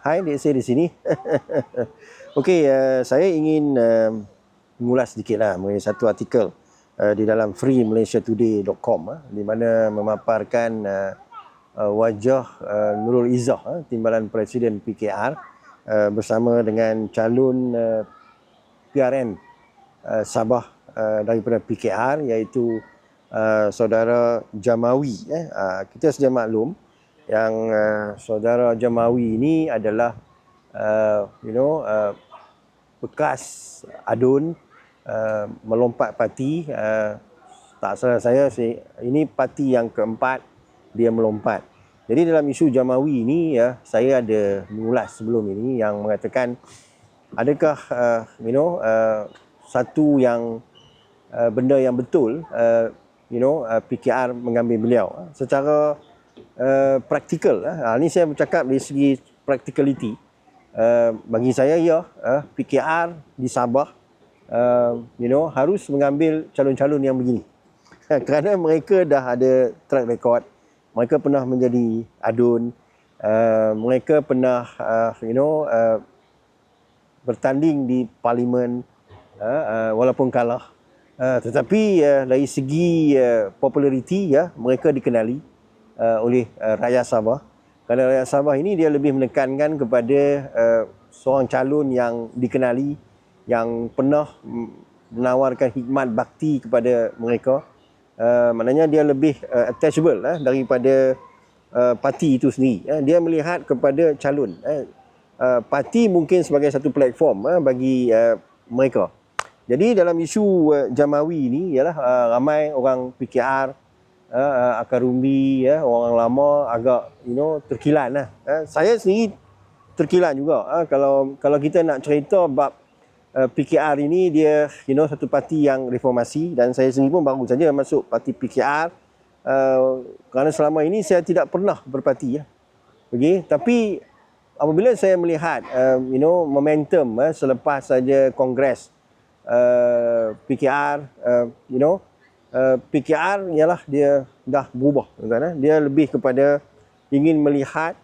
Hai, Dek saya di sini. Okey, uh, saya ingin uh, mengulas sedikitlah mengenai satu artikel uh, di dalam freemalaysiatoday.com uh, di mana memaparkan uh, uh, wajah uh, Nurul Izzah, uh, timbalan Presiden PKR uh, bersama dengan calon uh, PRN uh, Sabah uh, daripada PKR iaitu uh, saudara Jamawi. Uh, kita sedia maklum yang uh, saudara Jamawi ini adalah uh, you know uh, bekas adun uh, melompat parti uh, tak salah saya ini parti yang keempat dia melompat. Jadi dalam isu Jamawi ini ya saya ada mengulas sebelum ini yang mengatakan adakah uh, you know uh, satu yang uh, benda yang betul uh, you know uh, PKR mengambil beliau secara uh, praktikal uh, ini saya bercakap dari segi practicality uh, bagi saya ya uh, PKR di Sabah uh, you know harus mengambil calon-calon yang begini. Kerana mereka dah ada track record mereka pernah menjadi adun uh, mereka pernah uh, you know uh, bertanding di parlimen uh, uh, walaupun kalah. Uh, tetapi uh, dari segi uh, populariti ya mereka dikenali uh, oleh uh, rakyat Sabah. Kerana rakyat Sabah ini dia lebih menekankan kepada uh, seorang calon yang dikenali yang pernah menawarkan hikmat bakti kepada mereka. Uh, maknanya dia lebih uh, attachable uh, daripada uh, parti itu sendiri. Uh, dia melihat kepada calon. Uh, uh, parti mungkin sebagai satu platform uh, bagi uh, mereka. Jadi dalam isu uh, Jamawi ini ialah uh, ramai orang PKR uh, uh, Akarumbi ya orang lama agak you know terkilan lah. Uh, saya sendiri terkilan juga uh, kalau kalau kita nak cerita bab uh, PKR ini dia you know satu parti yang reformasi dan saya sendiri pun baru saja masuk parti PKR uh, kerana selama ini saya tidak pernah berparti ya. Okey, tapi apabila saya melihat uh, you know momentum uh, selepas saja kongres uh, PKR uh, you know uh, PKR ialah dia dah berubah kan dia lebih kepada ingin melihat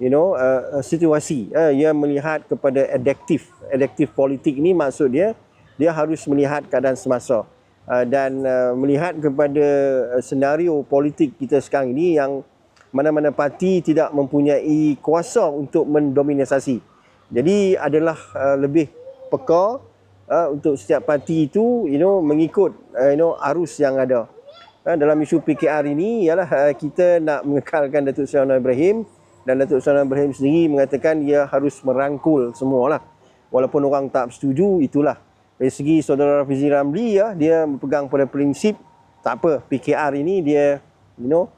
you know uh, situasi uh, dia melihat kepada adaptif adaptif politik ni maksud dia dia harus melihat keadaan semasa. Uh, dan uh, melihat kepada uh, senario politik kita sekarang ini yang mana-mana parti tidak mempunyai kuasa untuk mendominasi jadi adalah uh, lebih peka uh, untuk setiap parti itu you know mengikut uh, you know arus yang ada. Uh, dalam isu PKR ini ialah uh, kita nak mengekalkan Datuk Seri Anwar Ibrahim dan Datuk Seri Anwar Ibrahim sendiri mengatakan ia harus merangkul semualah. Walaupun orang tak setuju itulah. Dari segi saudara Rafizi Ramli ya dia berpegang pada prinsip tak apa PKR ini dia you know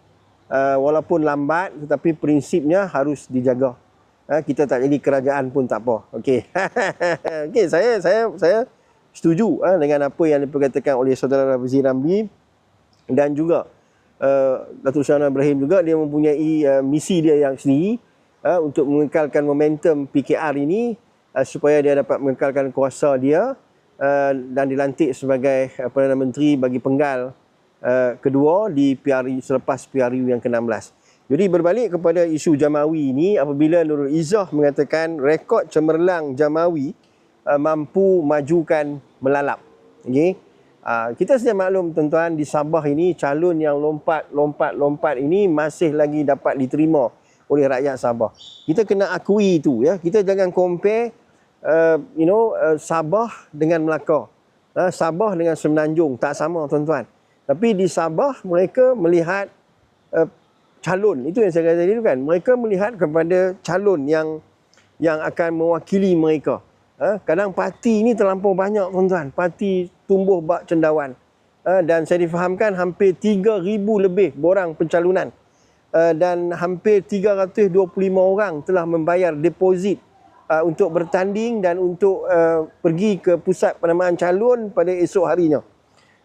uh, walaupun lambat tetapi prinsipnya harus dijaga ha, kita tak jadi kerajaan pun tak apa. Okey. Okey, saya saya saya setuju ha, dengan apa yang diperkatakan oleh saudara Rafizi Ramli dan juga uh, Datuk Syahna Ibrahim juga dia mempunyai uh, misi dia yang sendiri uh, untuk mengekalkan momentum PKR ini uh, supaya dia dapat mengekalkan kuasa dia uh, dan dilantik sebagai uh, Perdana Menteri bagi penggal uh, kedua di PRU selepas PRU yang ke-16. Jadi berbalik kepada isu Jamawi ini apabila Nurul Izzah mengatakan rekod cemerlang Jamawi uh, mampu majukan melalap. Okey. Uh, kita sedia maklum tuan-tuan di Sabah ini calon yang lompat-lompat-lompat ini masih lagi dapat diterima oleh rakyat Sabah. Kita kena akui itu ya. Kita jangan compare uh, you know uh, Sabah dengan Melaka. Uh, Sabah dengan Semenanjung tak sama tuan-tuan. Tapi di Sabah mereka melihat uh, calon. Itu yang saya kata tadi kan. Mereka melihat kepada calon yang yang akan mewakili mereka. Ha? kadang parti ini terlampau banyak tuan-tuan. Parti tumbuh bak cendawan. Ha? dan saya difahamkan hampir 3000 lebih borang pencalonan ha? dan hampir 325 orang telah membayar deposit uh, untuk bertanding dan untuk uh, pergi ke pusat penamaan calon pada esok harinya.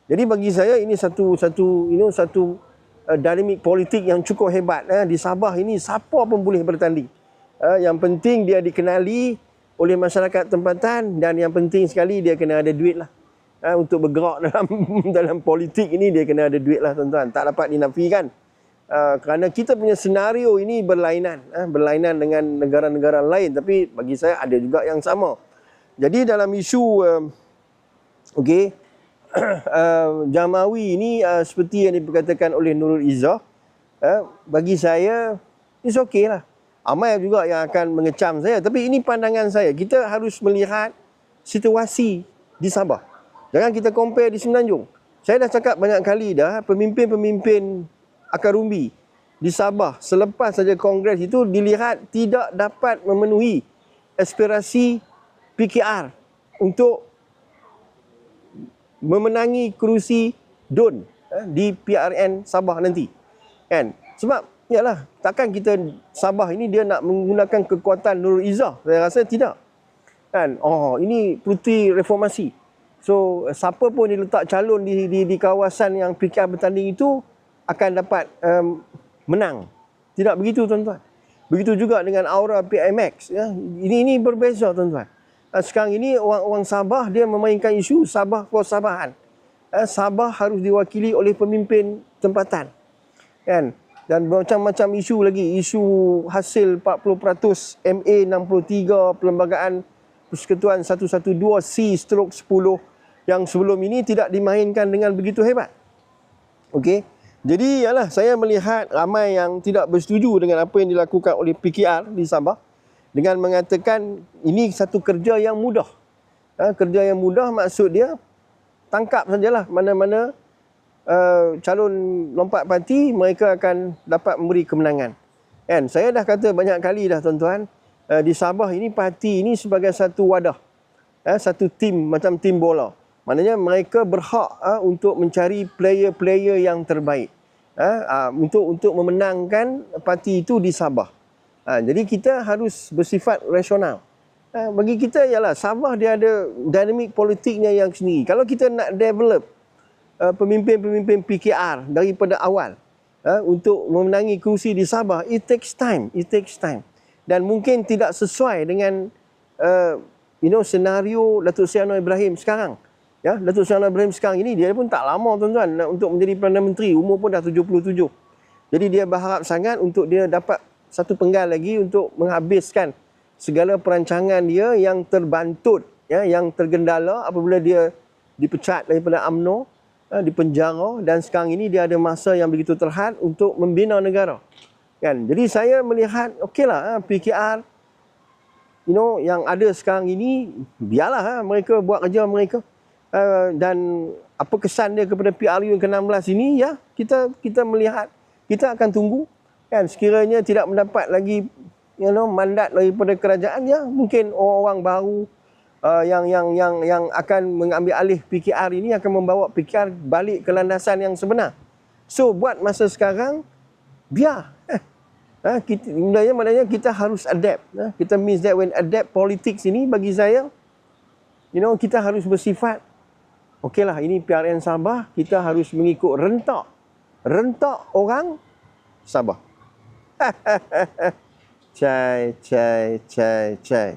Jadi bagi saya ini satu satu you know satu uh, dinamik politik yang cukup hebat eh. di Sabah ini siapa pun boleh bertanding. Uh, yang penting dia dikenali oleh masyarakat tempatan dan yang penting sekali dia kena ada duit lah. Uh, untuk bergerak dalam dalam politik ini dia kena ada duit lah tuan-tuan. Tak dapat dinafikan. Uh, kerana kita punya senario ini berlainan uh, berlainan dengan negara-negara lain tapi bagi saya ada juga yang sama jadi dalam isu uh, okey uh, Jamawi ini uh, seperti yang diperkatakan oleh Nurul Izzah uh, bagi saya it's okay lah. Amai juga yang akan mengecam saya. Tapi ini pandangan saya. Kita harus melihat situasi di Sabah. Jangan kita compare di Semenanjung. Saya dah cakap banyak kali dah pemimpin-pemimpin Akarumbi di Sabah selepas saja kongres itu dilihat tidak dapat memenuhi aspirasi PKR untuk memenangi kerusi DUN eh, di PRN Sabah nanti. Kan? Sebab yalah takkan kita Sabah ini dia nak menggunakan kekuatan Nurul Izzah. Saya rasa tidak. Kan? Oh, ini putih reformasi. So, siapa pun diletak calon di di, di kawasan yang PKR bertanding itu akan dapat um, menang. Tidak begitu tuan-tuan. Begitu juga dengan aura PMX. Ya. Ini ini berbeza tuan-tuan. Uh, sekarang ini orang-orang Sabah dia memainkan isu Sabah for Sabahan. Uh, Sabah harus diwakili oleh pemimpin tempatan. Kan? Dan macam-macam isu lagi. Isu hasil 40% MA 63 perlembagaan Persekutuan 112C stroke 10 yang sebelum ini tidak dimainkan dengan begitu hebat. Okey. Jadi yalah saya melihat ramai yang tidak bersetuju dengan apa yang dilakukan oleh PKR di Sabah dengan mengatakan ini satu kerja yang mudah. Ha, kerja yang mudah maksud dia tangkap sajalah mana-mana uh, calon lompat parti mereka akan dapat memberi kemenangan. Kan saya dah kata banyak kali dah tuan-tuan uh, di Sabah ini parti ini sebagai satu wadah. Uh, satu tim macam tim bola. Maknanya mereka berhak uh, untuk mencari player-player yang terbaik uh, untuk untuk memenangkan parti itu di Sabah. Uh, jadi kita harus bersifat rasional. Uh, bagi kita ialah Sabah dia ada dinamik politiknya yang sendiri. Kalau kita nak develop uh, pemimpin-pemimpin PKR daripada awal uh, untuk memenangi kursi di Sabah, it takes time, it takes time. Dan mungkin tidak sesuai dengan uh, you know senario Datuk Seri Anwar Ibrahim sekarang. Ya, Datuk Seri Ibrahim sekarang ini dia pun tak lama tuan-tuan untuk menjadi Perdana Menteri, umur pun dah 77. Jadi dia berharap sangat untuk dia dapat satu penggal lagi untuk menghabiskan segala perancangan dia yang terbantut, ya, yang tergendala apabila dia dipecat daripada AMNO, ya, dipenjara dan sekarang ini dia ada masa yang begitu terhad untuk membina negara. Kan? Jadi saya melihat okeylah ha, PKR you know yang ada sekarang ini biarlah ha, mereka buat kerja mereka. Uh, dan apa kesan dia kepada PRU yang ke-16 ini ya kita kita melihat kita akan tunggu kan sekiranya tidak mendapat lagi you know mandat daripada kerajaan ya mungkin orang-orang baru uh, yang yang yang yang akan mengambil alih PKR ini akan membawa PKR balik ke landasan yang sebenar. So buat masa sekarang biar eh, ha, kita, maknanya, maknanya kita harus adapt. Ha, kita means that when adapt politics ini bagi saya, you know, kita harus bersifat okeylah ini PRN Sabah, kita harus mengikut rentak. Rentak orang Sabah. trời trời trời trời